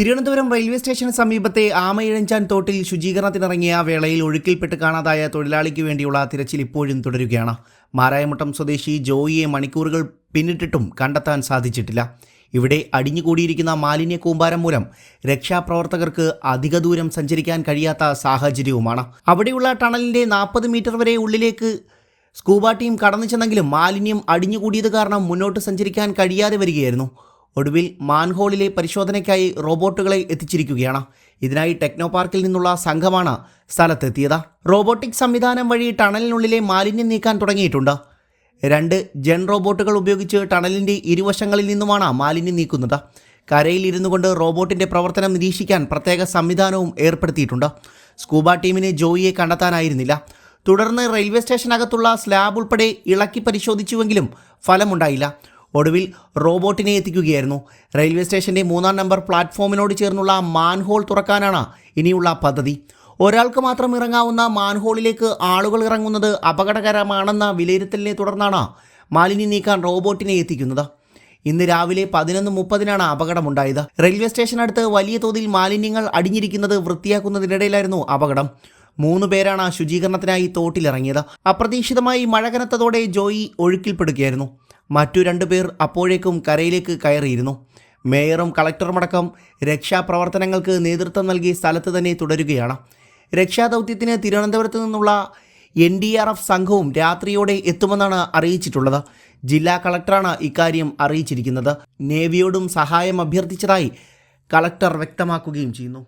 Thiruvananthapuram railway സ്റ്റേഷന് സമീപത്തെ ആമയിഴഞ്ചാൻ തോട്ടിൽ ശുചീകരണത്തിനിറങ്ങിയ വേളയിൽ ഒഴുക്കിൽപ്പെട്ട് കാണാതായ തൊഴിലാളിക്ക് വേണ്ടിയുള്ള തിരച്ചിൽ ഇപ്പോഴും തുടരുകയാണ്. മാരായമുട്ടം സ്വദേശി ജോയിയെ മണിക്കൂറുകൾ പിന്നിട്ടിട്ടും കണ്ടെത്താൻ സാധിച്ചിട്ടില്ല. ഇവിടെ അടിഞ്ഞുകൂടിയിരിക്കുന്ന മാലിന്യ കൂമ്പാരം മൂലം രക്ഷാപ്രവർത്തകർക്ക് അധിക ദൂരം സഞ്ചരിക്കാൻ കഴിയാത്ത സാഹചര്യവുമാണ്. അവിടെയുള്ള ടണലിന്റെ നാൽപ്പത് മീറ്റർ വരെ ഉള്ളിലേക്ക് സ്കൂബ ടീം കടന്നു ചെന്നെങ്കിലും മാലിന്യം അടിഞ്ഞുകൂടിയത് കാരണം മുന്നോട്ട് സഞ്ചരിക്കാൻ കഴിയാതെ വരികയായിരുന്നു. ഒടുവിൽ മാൻഹോളിലെ പരിശോധനയ്ക്കായി റോബോട്ടുകളെ എത്തിച്ചിരിക്കുകയാണ്. ഇതിനായി ടെക്നോ പാർക്കിൽ നിന്നുള്ള സംഘമാണ് സ്ഥലത്തെത്തിയത്. റോബോട്ടിക് സംവിധാനം വഴി ടണലിനുള്ളിലെ മാലിന്യം നീക്കാൻ തുടങ്ങിയിട്ടുണ്ട്. രണ്ട് ജെൻ റോബോട്ടുകൾ ഉപയോഗിച്ച് ടണലിന്റെ ഇരുവശങ്ങളിൽ നിന്നുമാണ് മാലിന്യം നീക്കുന്നത്. കരയിൽ ഇരുന്നു കൊണ്ട് റോബോട്ടിന്റെ പ്രവർത്തനം നിരീക്ഷിക്കാൻ പ്രത്യേക സംവിധാനവും ഏർപ്പെടുത്തിയിട്ടുണ്ട്. സ്കൂബ ടീമിന് ജോയിയെ കണ്ടെത്താനായിരുന്നില്ല. തുടർന്ന് റെയിൽവേ സ്റ്റേഷനകത്തുള്ള സ്ലാബ് ഉൾപ്പെടെ ഇളക്കി പരിശോധിച്ചുവെങ്കിലും ഫലമുണ്ടായില്ല. ഒടുവിൽ റോബോട്ടിനെ എത്തിക്കുകയായിരുന്നു. റെയിൽവേ സ്റ്റേഷന്റെ മൂന്നാം നമ്പർ പ്ലാറ്റ്ഫോമിനോട് ചേർന്നുള്ള മാൻഹോൾ തുറക്കാനാണ് ഇനിയുള്ള പദ്ധതി. ഒരാൾക്ക് മാത്രം ഇറങ്ങാവുന്ന മാൻഹോളിലേക്ക് ആളുകൾ ഇറങ്ങുന്നത് അപകടകരമാണെന്ന വിലയിരുത്തലിനെ തുടർന്നാണ് മാലിന്യം നീക്കാൻ റോബോട്ടിനെ എത്തിക്കുന്നത്. ഇന്ന് രാവിലെ പതിനൊന്ന് മുപ്പതിനാണ് അപകടമുണ്ടായത്. റെയിൽവേ സ്റ്റേഷനടുത്ത് വലിയ തോതിൽ മാലിന്യങ്ങൾ അടിഞ്ഞിരിക്കുന്നത് വൃത്തിയാക്കുന്നതിനിടയിലായിരുന്നു അപകടം. മൂന്ന് പേരാണ് ശുചീകരണത്തിനായി തോട്ടിലിറങ്ങിയത്. അപ്രതീക്ഷിതമായി മഴ കനത്തതോടെ ജോയി ഒഴുക്കിൽപ്പെടുകയായിരുന്നു. മറ്റു രണ്ടുപേർ അപ്പോഴേക്കും കരയിലേക്ക് കയറിയിരുന്നു. മേയറും കളക്ടറുമടക്കം രക്ഷാപ്രവർത്തനങ്ങൾക്ക് നേതൃത്വം നൽകി സ്ഥലത്ത് തന്നെ തുടരുകയാണ്. രക്ഷാദൗത്യത്തിന് തിരുവനന്തപുരത്ത് നിന്നുള്ള എൻ ഡി ആർ എഫ് സംഘവും രാത്രിയോടെ എത്തുമെന്നാണ് അറിയിച്ചിട്ടുള്ളത്. ജില്ലാ കളക്ടറാണ് ഇക്കാര്യം അറിയിച്ചിരിക്കുന്നത്. നേവിയോടും സഹായം അഭ്യർത്ഥിച്ചതായി കളക്ടർ വ്യക്തമാക്കുകയും ചെയ്യുന്നു.